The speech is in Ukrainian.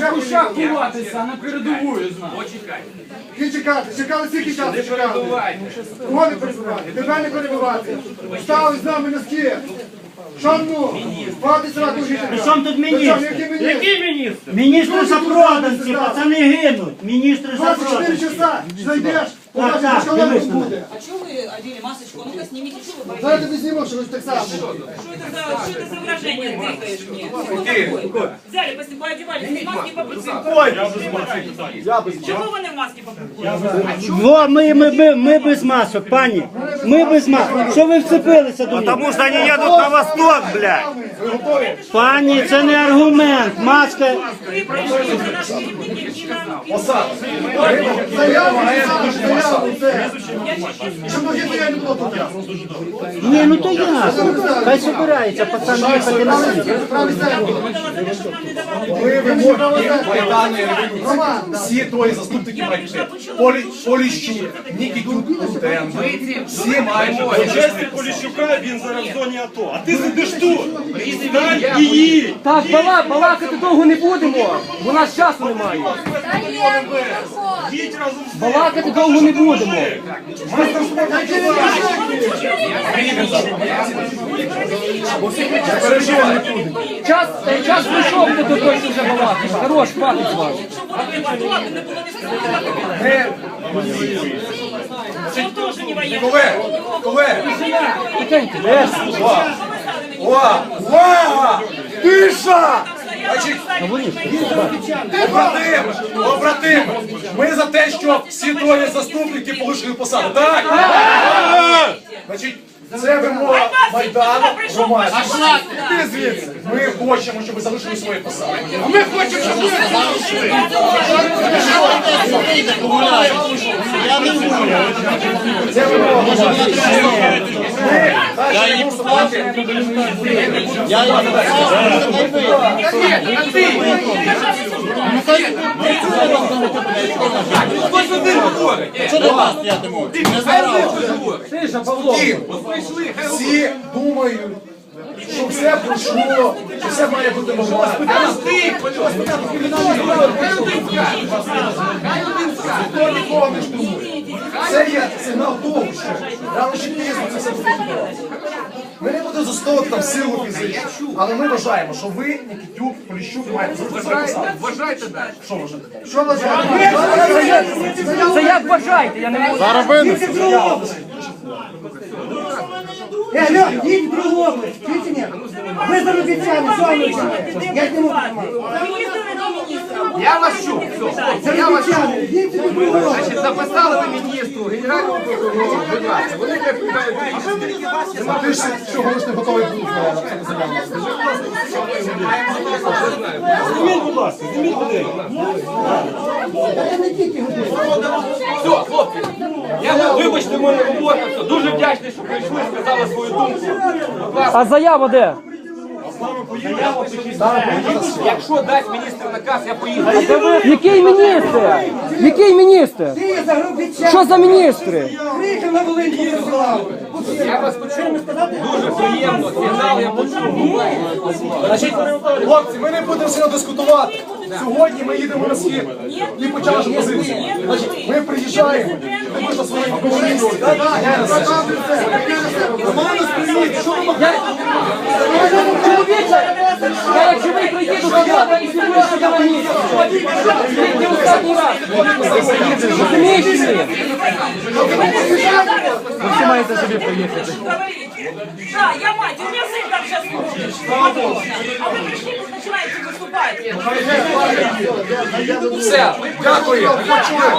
в кущах ховатися, а на передовую знаю. І чекати, чекали скільки часу чекали. Кого не перебивати? Тебе не перебивати. Стали з нами носки. Шану, хватить сраку жити. При чому тут міністр? Який міністр? Міністри запроданці, пацани гинуть. Міністри 24 часа знайдеш, побачиш, так, що школа дивись на буде. А что вы одели масочку? А ну-ка снимите, что вы боитесь? Зараз тобі зніму, що ви так само. Что это за, что это за выражение тыкаешь мне? Кто такой? Взяли, пос- поодевались, без маски попрыгали. Чего вы не в маске попрыгали? Во, ми, ми, ми, ми без масок, пані. Ми без масок. Що ви вцепилися до них? Потому что они едут на восток, блядь. Пані, це не аргумент. Маска. Наши керівники, не. Заяву, заяву, було тут. Ні, ну то ясно. Хай собирається, пацан їхати на селі. Правий себе. За що нам не давали? Ви вимоги. Роман, Всі твої заступники мають Поліщук, Нікітюк, Руденко. Всі мають піти. Поліщука, він зараз в зоні АТО. А ти сидиш тут. Стань і їдь. Так, бала, балакати довго не будемо, бо у нас часу немає. Їдь разом з Балакати довго не будемо. Час, е, час прийшов, тут точно вже балакати. Хорош, хватить з вас. Не не не не. Колеги, колеги, Тихенько. Увага, увага! Тиша! Побратими, побратими, ми за те, що всі троє заступники полишили посаду. Так? Значить, це вимога Майдану, громадськості. Ти звідси. Ми хочемо, щоб ви залишили свої посади. А ми хочемо, щоб ви залишили. Це вимога вступати. Тиша, Павло. Всі, думають, що все пройшло, що все має бути нормально. Ніхто нікого. Це є сигнал того, що рано чи пізно це все буде. Ми не будемо застосовувати там силу фізичну, але ми вважаємо, що ви, Нікітюк, Поліщук, маєте завжди. Вважайте далі. Що вважаєте що вважаєте? Це як бажаєте, я не можу. Е, Льо, їдь в другу область, чуєте ні? Ви заробітчани, що ви робите? Я не можу. Я вас чув. Все. Я вас чув. Заробітчани, їдь в другу область. Значить, записали ви прокурору, будь ласка. Вони не Ти ж не готовий був на це заяву. Все, хлопці. Я вибачте, моя робота. все. Дуже вдячний, що прийшли, сказали свою думку. А заява де? якщо дасть міністр наказ, я поїду. Який міністр? Який міністр? Ти. Що за міністри? Приїхав на Волинь, посилав. Я вас почув. Дуже приємно. Сигнал я почув. Значить, хлопці, ми не будемо сильно дискутувати. Сьогодні ми їдемо на схід і почали нашу позицію. Значить, ми приїжджаємо, ми можна своїми комуністами. Роману стоїть, що ви Чоловіче, я як живий приїду до тебе і сьогодні я на місці. Тільки останній раз Розумієш чи ні? Ви всі маєте собі приїхати. Да, я мать, у меня сын там сейчас служит. А вы пришли, тут начинаете выступать. Все, дякую. Почули.